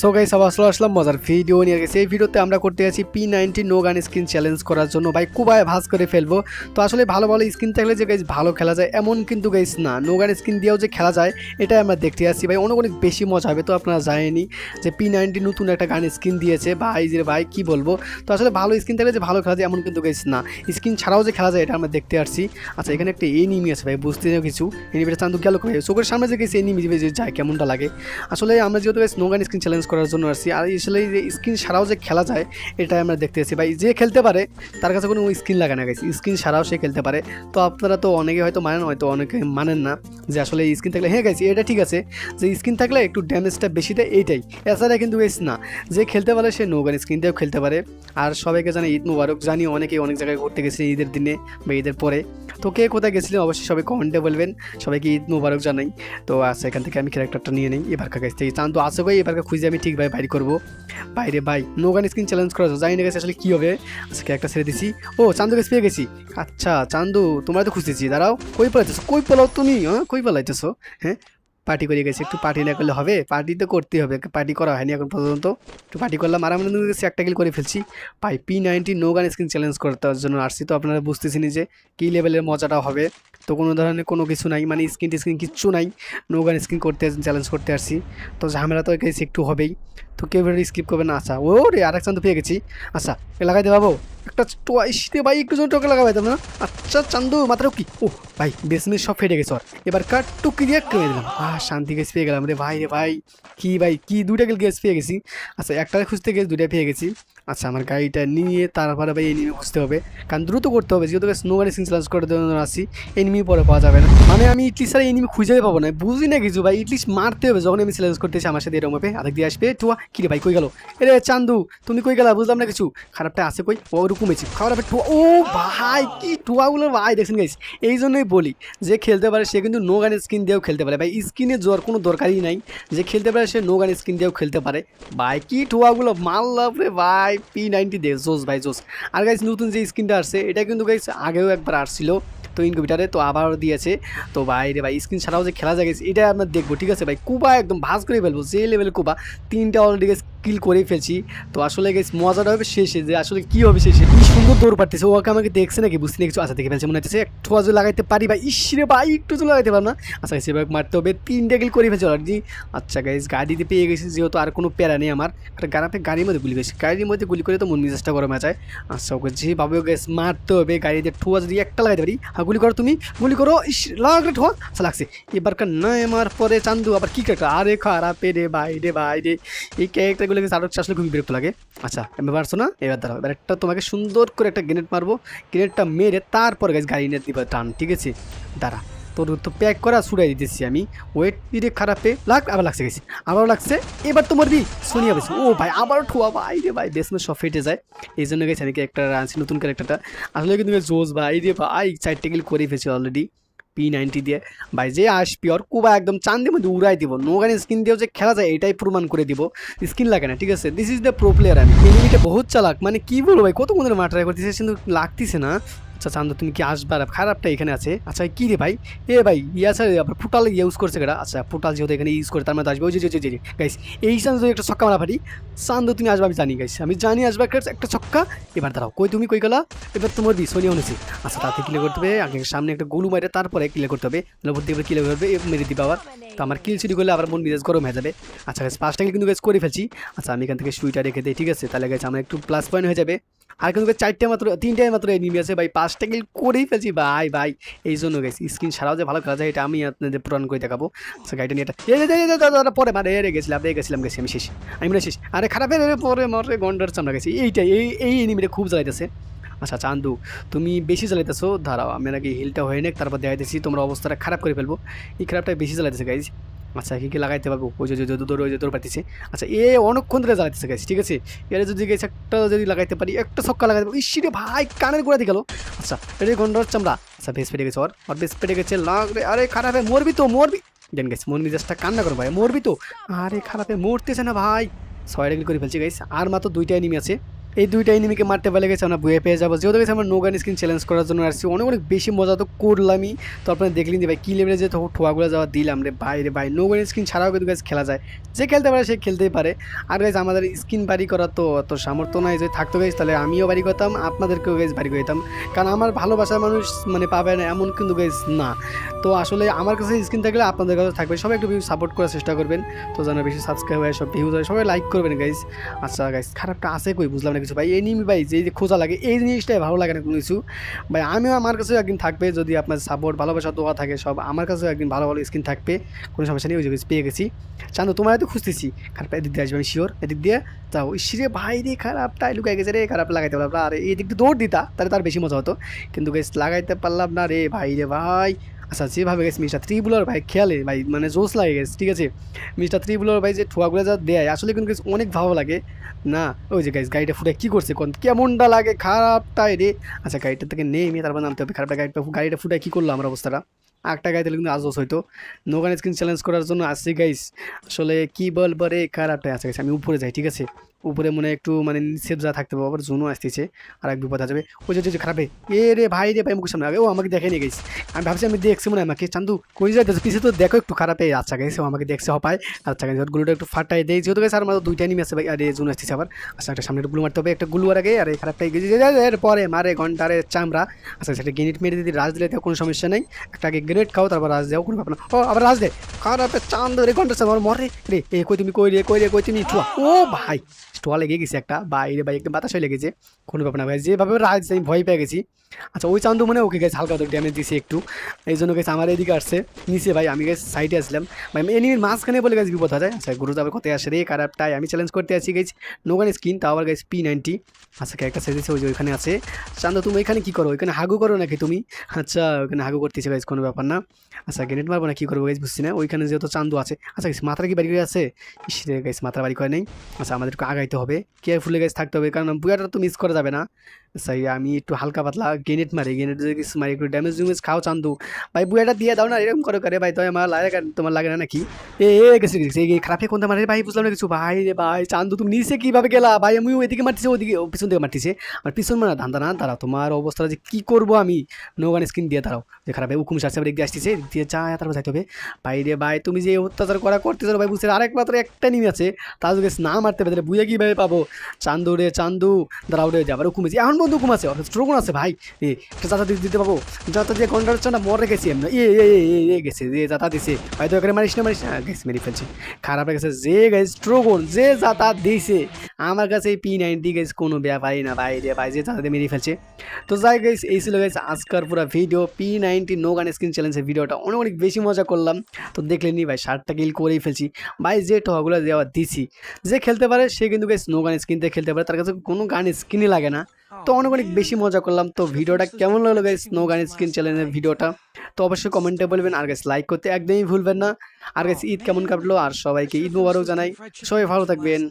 So guys আবার আসলে আসলাম মজার ভিডিও নিয়ে। গেছে এই ভিডিওতে আমরা করতে যাচ্ছি P ninety no gun screen challenge করার জন্য। ভাই কুবায় ভাজ করে ফেলব। তো আসলে ভালো ভালো স্ক্রিন থাকলে যে গাইস ভালো খেলা যায়, এমন কিন্তু গাইস না। নো গান স্ক্রিন দিয়েও যে খেলা যায়, এটাই আমরা দেখতে যাচ্ছি। ভাই, অনেক অনেক বেশি মজা হবে, তো আপনারা জানেনি যে পি নাইনটি নতুন একটা গান স্ক্রিন দিয়েছে। ভাই, যে ভাই, কি বলব? তো আসলে ভালো স্ক্রিন থাকলে যে ভালো খেলা যায়, এমন কিন্তু গাইস না। স্ক্রিন ছাড়াও যে খেলা যায়, এটা আমরা দেখতে আসছি আচ্ছা এখানে একটা এনিমি আছে ভাই, বুঝতে না কিছু? এনিমিটা চান্দু গেল চোখের সামনে যে গেছে এনিমি যে যায়, কেমনটা লাগে? আসলে আমরা যেহেতু স্নো গান স্ক্রিন চ্যালেঞ্জ করার জন্য আসছি আর আসলে যে স্ক্রিন ছাড়াও যে খেলা যায়, এটাই আমরা দেখতে পাচ্ছি ভাই, যে খেলতে পারে, তার কাছে কোনো স্ক্রিন লাগে না গেছে স্ক্রিন ছাড়াও সে খেলতে পারে। তো আপনারা তো অনেকে হয়তো মানেন, হয়তো অনেকে মানেন না যে আসলে স্ক্রিন থাকলে হ্যাঁ গেছি এটা ঠিক আছে। যে স্ক্রিন থাকলে একটু ড্যামেজটা বেশি দেয়, এইটাই। এছাড়া কিন্তু বেশ না। যে খেলতে পারে, সে নোগান স্ক্রিন দিয়েও খেলতে পারে। আর সবাইকে জানে, ঈদ মুবারক। জানি অনেকেই অনেক জায়গায় ঘুরতে গেছে ঈদের দিনে বা ঈদের পরে। তো কে কোথায় গেছিলেন, অবশ্যই সবাই কমেন্টে বলবেন। সবাইকে ঈদ মুবারক জানাই। তো আচ্ছা এখান থেকে আমি ক্যারেক্টারটা নিয়ে নিই। এবার কাছ থেকে চান তো আসো এবারকার খুঁজে আমি ঠিক ভাই, বাইর করব। বাইরে ভাই নোগান স্ক্রিন চ্যালেঞ্জ করা। জানি না গেছে আসলে কী হবে। আজকে একটা ছেড়ে দিছি। ও, চান্দু গেছে পেয়ে গেছি। আচ্ছা চান্দু, তোমরা তো খুঁজতেছি। দাঁড়াও, কই পালাইতেছো? কই পালাও তুমি? হ্যাঁ কই পালাইতেছো? হ্যাঁ পার্টি করে গেছি, একটু পার্টি না করলে হবে। পার্টি তো করতেই হবে পার্টি করা হয়নি এখন পর্যন্ত। একটু পার্টি করলাম আর আমরা গেছি একটা কিল করে ফেলছি। পাই P ninety no gun screen challenge করতে জন্য আসছি তো, আপনারা বুঝতেছেন যে কী লেভেলের মজাটা হবে। তো কোনো ধরনের কোনো কিছু নাই মানে স্ক্রিন টিস্ক্রিন কিচ্ছু নাই নো স্ক্রিন করতে চ্যালেঞ্জ করতে আসছি তো ঝামেলা তো গেছি একটু হবেই। তো কেউ স্কিপ করবে না আচ্ছা। ও রে আরেক চান্দু পেয়ে গেছি। আচ্ছা লাগাই দে বাবু। একটা টোয়াইশতে ভাই, একটু জন টোকে লাগাবে না। আচ্ছা চান্দু, মাত্র কি? ও, ভাই বেসমেন্ট সব ফেটে গেছে ওর। এবার কাট টুকি দিয়ে কেড়ে দিলাম। আহ শান্তি গ্যাস পেয়ে গেলাম রে ভাই রে ভাই। কি ভাই, কি দুইটা গেল গ্যাস পেয়ে গেছি। আচ্ছা একটা খুঁজতে গেছি দুইটা পেয়ে গেছি। আচ্ছা আমার গাড়িটা নিয়ে তারপরে ভাই এনিমি খুঁজতে হবে। কারণ দ্রুত করতে হবে, যেহেতু স্নো গাড়ি সিন চ্যালেঞ্জ করে আসি এনিমি পরে পাওয়া যাবে না। মানে আমি ইটলি ছাড়া এনিমি খুঁজে পাবো না। বুঝি না কিছু ভাই ইটলিশ মারতে হবে। যখন আমি চ্যালেঞ্জ করতেছি, আমার সাথে এরকম হবে। আরেক দিয়ে আসবে, টুয়া, কি রে ভাই, কই গেল? এরে চান্দু, তুমি কই গেলা? বুঝলাম না কিছু। খারাপটা আছে কই? ও রুকুমেছি খারাপ টুয়া, ও ভাই, কি টুয়াগুলো ভাই, দেখছেন গাইস এই জন্যই বলি, যে খেলতে পারে, সে কিন্তু নো গানের স্কিন দিয়েও খেলতে পারে। ভাই স্কিনে জোর কোনো দরকারই নাই। যে খেলতে পারে, সে নো গানের স্কিন দিয়েও খেলতে পারে। ভাই, কি টুয়াগুলো মারলাম রে ভাই। পি নাইনটি দে জোস ভাই জোস আর গাইস নতুন যে স্ক্রিনটা আসছে, এটা কিন্তু গাইস আগেও একবার আসছিল, তো ইনকিউবেটারে তো আবারও দিয়েছে। তো ভাই রে ভাই স্ক্রিন ছাড়াও যে খেলা যায় গেছে এটা আমরা দেখব, ঠিক আছে ভাই? কুবা একদম ভাজ করে ফেলব, যে লেভেল কুবা তিনটা অলরেডি গেছে কিল করেই ফেলছি। তো আসলে গেছে মজাটা হবে শেষে যে আসলে কি হবে শেষে? কি সুন্দর দৌড় পারতেছে, ওকে আমাকে দেখছে নাকি? বুঝতে না কিছু আচ্ছা দেখে ফেলছে, মনে হচ্ছে একটু আজ লাগাইতে পারি ভাই ইস রে ভাই, একটু তো লাগাইতে পারব না। আচ্ছা সেভাবে মারতে হবে, তিনটা কিল করে ফেলছে অলরেডি আচ্ছা গাইজ গাড়িতে পেয়ে গেছি, যেহেতু আর কোনো প্যারা নেই আমার। একটা গাড়াতে, গাড়ির মধ্যে গুলি গেছি গাড়ির মধ্যে গুলি করে তো মন মেজাজটা গরম যায়। আচ্ছা ওকে, যেভাবে গেছে মারতে হবে, গাড়িতে ঠোয়া যদি একটা লাগাইতে পারি। হ্যাঁ গুলি করো তুমি, গুলি করো, ইস, লাগলে ঠোয়া আচ্ছা লাগছে, এবারকার না আমার, পরে চান্দু, আবার কি ক্যারেক্টার আরে খারাপে রে ভাই রে ভাই রে। এই ক্যারেক্টারগুলো কিন্তু আরও আসলে খুবই বিরক্ত লাগে। আচ্ছা আমি পারছ না এবার দাঁড়াও, এবার একটা তোমাকে সুন্দর করে একটা গ্রেনেড মারবো। গ্রেনেডটা মেরে তারপর গেছে গাড়ি নিয়ে দিবা টান, ঠিক আছে? দাঁড়া, তোর তো প্যাক করা ছুড়াই দিতেছি আমি। ওয়েট পিরে খারাপে, লাগ, আবার লাগছে গেছি আবারও লাগছে, এবার তো মরবি। সোনিয়া বেশি ও ভাই, আবারও ঠোয়া, ভাই রে ভাই বেসমে সব ফেটে যায়। এই জন্য গেছে নাকি একটা আনছি, নতুন ক্যারেক্টারটা আসলে কিন্তু জোস ভাই রে ভাই চারটে গিল করে ফেলছি অলরেডি পি নাইনটি দিয়ে। ভাই, যে আসবি পিওর কুবা একদম চান্দি মধ্যে উড়াই দিব। নোগানি স্কিন দিয়েও যে খেলা যায়, এটাই প্রমাণ করে দিব। স্কিন লাগে না, ঠিক আছে? This is the pro player আমি। এনিমিটা বহুত চালাক। মানে কী বলব ভাই, কত মধ্যে মাঠ ট্রাই করতেছে কিন্তু লাগতেছে না। আচ্ছা চান্দু, তুমি কি আসবার খারাপটা এখানে আছে। আচ্ছা কি রে ভাই? এ ভাই ইয়ে আছে আবার ফুটাল ইউজ করছে কেটা আচ্ছা ফুটাল যেহেতু এখানে ইউজ করে, তার মধ্যে আসবে। ওই যে যে গাইস এই চান্দু একটা ছক্কা মারা ফাটি চান্দু, তুমি আসবে, আমি জানি গাইস আমি জানি আসবে একটা ছক্কা। এবার দাঁড়াও, কই তুমি, কই গেলা? এবার তোমার বি সোনিয়া হয়েছে আচ্ছা তাতে কিলে করতে হবে, আগে সামনে একটা গোলু মারে তারপরে কিলে করতে হবে। তারপর দিয়ে কিলে করবে মেরে দিবে আবার। তো আমার কিল চুরি করলে আবার মন মেজাজ গরম হয়ে যাবে। আচ্ছা পাঁচটা কিল কিন্তু গাইস করে ফেলছি। আচ্ছা আমি এখান থেকে সুইটা রেখে দিই, ঠিক আছে? তাহলে গাইস আমার একটু প্লাস পয়েন্ট হয়ে যাবে। আর কিন্তু চারটে মাত্র, তিনটে মাত্র এনিমি আছে ভাই, পাঁচটা কিল করেই ফেলছি, ভাই ভাই, এই জন্য গেছি স্ক্রিন ছাড়াও যে ভালো কাজ হয় এটা আমি আপনাদের পূরণ করে দেখাবো। আচ্ছা গাড়িটা নিয়ে এটা এই এই এই পরে মানে এরে গেছিলাম এরে গেছিলাম গেছি আমি শেষ, আমি মনে শেষ। আরে খারাপের পরে মরে গন্ডার চামড়া গেছি এইটাই, এই এই এনিমিটা খুব জ্বালাইতেছে। আচ্ছা চান্দু, তুমি বেশি চালাইতেছো দাঁড়াও, আমি নাকি হিলটা হয়ে নেক তারপর দেখাইতেছি, তোমরা অবস্থাটা খারাপ করে ফেলব। এই খারাপটা বেশি চালাইতেছে গাইজ আচ্ছা কি কি লাগাইতে পারব? ওই যে যে দৌড়, ওই যে, দৌড় পাইতেছে। আচ্ছা এ অনেকক্ষণ ধরে জ্বালাইতেছে গাইজ ঠিক আছে? এর যদি গেছে একটা যদি লাগাইতে পারি, একটা ছক্কা লাগাইতে পারি ইসিরে ভাই, কানের গোড়া দিয়ে গেল। আচ্ছা এটা গন্ডার চামড়া। আচ্ছা বেশ পেটে গেছে ওর। আর বেশ পেটে গেছে লাগ রে আরে, খারাপে মরবি তো, মরবি। দেন গেছে মন মিজাজটা কান্না করো, ভাই, মরবি তো। আরে, খারাপে মরতেছে না, ভাই। ছয় করে ফেলছি গাইস আর মাত্র দুইটাই এনিমি আছে। এই দুইটা এনিমিকে মারতে পারলে গেছে আমরা বয়ে পেয়ে যাব। যেহেতু গেছে আমরা নোগান স্কিন চ্যালেঞ্জ করার জন্য আসছি। অনেক অনেক বেশি মজা তো করলামই। তো আপনারা দেখলেন যে ভাই, কী লেভেলে যে ঠোয়াগুলো যাওয়া দিলাম রে ভাই রে ভাই। নোগান স্কিন ছাড়াও কিন্তু গাছ খেলা যায়। যে খেলতে পারে সে খেলতেই পারে। আর গাইজ আমাদের স্কিন বাড়ি করার তো অত সামর্থ্য নাই। যে থাকতো গাইজ তাহলে আমিও বাড়ি করতাম, আপনাদেরকেও গাইজ বাড়ি করতাম কারণ আমার ভালোবাসার মানুষ মানে পাবে না, এমন কিন্তু গাইজ না। তো আসলে আমার কাছে স্কিন থাকলে আপনাদের কাছে থাকবে। সবাই একটু সাপোর্ট করার চেষ্টা করবেন। তো যেন বেশি সাবস্ক্রাইব হয়, সব ভিউজ হয় সবাই লাইক করবেন গাইজ আচ্ছা গাইজ খারাপটা আছে কই? বুঝলাম কিছু ভাই এনিমি ভাই, যে খোঁজা লাগে, এই জিনিসটাই ভালো লাগে না কোনো কিছু। ভাই, আমিও আমার কাছেও একদিন থাকবে, যদি আপনার সাপোর্ট ভালোবাসা, দোয়া থাকে, সব আমার কাছেও একদিন ভালো ভালো স্কিন থাকবে, কোনো সমস্যা নেই, ওই যে পেয়ে গেছি। চান্দু তোমার তো খুঁজতেছি। খারাপ এদিক দিয়ে আসবে, আমি শিওর এদিক দিয়ে যাও। ইসিরে ভাই রে, খারাপ, তাই লুকাই গেছে রে, খারাপ লাগাইতে পারলাম আর এই দিক দিয়ে দৌড় দিতা, তাহলে তার বেশি মজা হতো। কিন্তু গেছ লাগাইতে পারলাম না রে, ভাই রে ভাই। আচ্ছা যেভাবে গেছে মিস্টার ত্রিপুলার ভাই, খেয়ালে? ভাই মানে জোশ লাগে গেছে, ঠিক আছে? মিস্টার ত্রিপুলার ভাই যে ঠোয়াগুলো যা দেয়, আসলে কিন্তু অনেক ভালো লাগে। না, ওই যে গাইজ গাড়িটা ফুটে কী করছে কোন? কেমনটা লাগে? খারাপটাই রে। আচ্ছা গাড়িটা থেকে নেমে তারপর নামতে হবে। খারাপটা গাড়িটা গাড়িটা ফুটে কী করল আমার অবস্থাটা? গাড়ি দিলে কিন্তু আজও হয়তো নোগান স্ক্রিন চ্যালেঞ্জ করার জন্য আসছি গাইস আসলে কী বলব রে? খারাপটাই আছে গাইস আমি উপরে যাই, ঠিক আছে? উপরে মনে একটু মানে সেফ যা থাকতে পারব, আবার জুনও আসতেছে আর এক বিপদ আসবে। ওই যে যে এ রে ভাই রে ভাই, মুখের সামনে আগে ও আমাকে দেখে নিয়ে গেছি। আমি ভাবছি আমি দেখছি মনে আমাকে। চান্দু, কই যাইতেছে? পিছিয়ে তো দেখো একটু খারাপ খারাপে আচ্ছা গেছে ও আমাকে দেখছে, হপায়। আচ্ছা গেছে গুলোটা একটু ফাটাই দেয় যেহেতু গেছে আর আমাদের দুইটা নিমে আছে, ভাই, আরে জুন আসতেছে আবার। আচ্ছা একটা সামনে গুলো মারতে হবে, একটা গুলো আগে। আর এই খারাপটাই গেছে। এর পরে মারে ঘন্টারে চামড়া। আচ্ছা সেটা গ্রেনেড মেরে দিদি, রাজ দিলে কোনো সমস্যা নেই। একটা আগে গ্রেনেড খাও, তারপর রাজ দেও, কোনো ব্যাপার না। ও, আবার রাজ দে। খারাপে চান্দ রে ঘণ্টা আমার মরে। রে, এ, কই তুমি, কই রে কই রে, কই তুমি ও ভাই। স্টোয়া লেগে গেছে একটা, বাইরে ভাই একটু বাতাস হয়ে লেগেছে কোনো ব্যাপার না ভাই। যেভাবে রাজ আমি ভয় পেয়ে গেছি। আচ্ছা ওই চান্দু মানে ওকে গেছে হালকা তো ড্যামেজ দিছে একটু। এই জন্য গেছে আমার এদিকে আসছে, নিচে ভাই, আমি গেছি সাইডে আসলাম। ভাই এনিমির মাঝখানে বলে গেছি বিপদ হয়ে আচ্ছা গুরু যাবে কোথায় আসে রে? খারাপটাই আমি চ্যালেঞ্জ করতে আসি গেছি। নোগান স্কিন তাও আবার গেছি পি নাইনটি আচ্ছা একটা সাইজ ওই যে ওইখানে আছে। চান্দু, তুমি এখানে কী করো? ওইখানে হাগু করো নাকি তুমি? আচ্ছা ওইখানে হাগু করতেছে গাইজ কোনো ব্যাপার না। আচ্ছা গ্রেনেড মারবো না, কী করব গাইজ বুঝছি না। ওইখানে যেহেতু চান্দু আছে। আচ্ছা গেছি মাথাটা কি বাড়ি করে আছে? ইস রে গাইজ মাথা বাড়ি করে নেই। আচ্ছা আমাদের একটু আগাইতে হবে। কেয়ারফুলি গাইজ থাকতে হবে। কারণ বুয়াটা তো মিস করা যাবে না। এই আমি একটু হালকা পাতলা গ্রেনেড মারি। গ্রেনেড যদি কিছু মারি, একটু ড্যামেজ ডুমেজ খাও, চান্দু। ভাই বুয়াটা দিয়ে দাও না, এরকম করে করে। ভাই তো আমার লাগে তোমার লাগে না নাকি? এ গেছে গেছে। এই খারাপে কোনটা মারে? ভাই, বুঝলাম না কিছু। ভাই রে, ভাই, চান্দু, তুমি নিচে কীভাবে গেলা? ভাই আমি ওইদিকে মারতেছি ওইদিকে পিছন থেকে মারতেছে। আমার পিছন মানে ধান্দা না দাঁড়াও। তোমার অবস্থা যে কি করব আমি? নোগান স্ক্রিন দিয়ে দাঁড়াও। যে খারাপ হুকুম সারছে, আবার দিয়ে আসতেছে। এদিক দিয়ে চা তারপর যাইতে হবে। ভাই রে, ভাই, তুমি যে অত্যাচার করা, করতেছো ভাই বুঝতে আরেক মাত্র একটা নিমে আছে। তার যদি না মারতে পারে বুঝে কীভাবে পাবো। চান্দু রে চান্দু দাঁড়াও রে যাবার হুকুম আছে। এখন বন্ধু হুকুম আছে স্ট্রোকন আছে ভাই। এ একটা যাতা দিতে পাবো। যাতা দিয়ে কন্ডার না মরে গেছি এমনি এ এ এ গেছে যে যাতা দিছে। ভাই তো এখানে মারিস না মারিস না। গেছে, মেরে ফেলছে। খারাপ গেছে যে গেছে স্ট্রোকন যে যাতা দিছে। আমার কাছে পি নাইনটি গেছে কোনো ব্যাপারই না ভাই রে ভাই, যে যাতা দিয়ে মেরে ফেলছে। তো যাই গেছ এই ছিল গেছে আজকার পুরো video P ninety no gun screen চ্যালেঞ্জের ভিডিওটা অনেক অনেক বেশি মজা করলাম। তো দেখলেনি ভাই, শার্টটা কিল করেই ফেলছি। ভাই, যে টহগুলো দেওয়া দিছি। যে খেলতে পারে, সে কিন্তু গেছে স্নো গান স্কিন দিয়ে খেলতে পারে তার কাছে কোনো গান স্কিনই লাগে না। তো অনেক অনেক বেশি মজা করলাম। তো ভিডিওটা কেমন লাগল গাইস স্নো গান স্কিন চ্যালেঞ্জের ভিডিওটা? তো অবশ্যই কমেন্টে বলবেন। আর গাইস লাইক করতে একদমই ভুলবেন না। আর গাইস ঈদ কেমন কাটলো? আর সবাইকে ঈদ মোবারক জানাই। সবাই ভালো থাকবেন।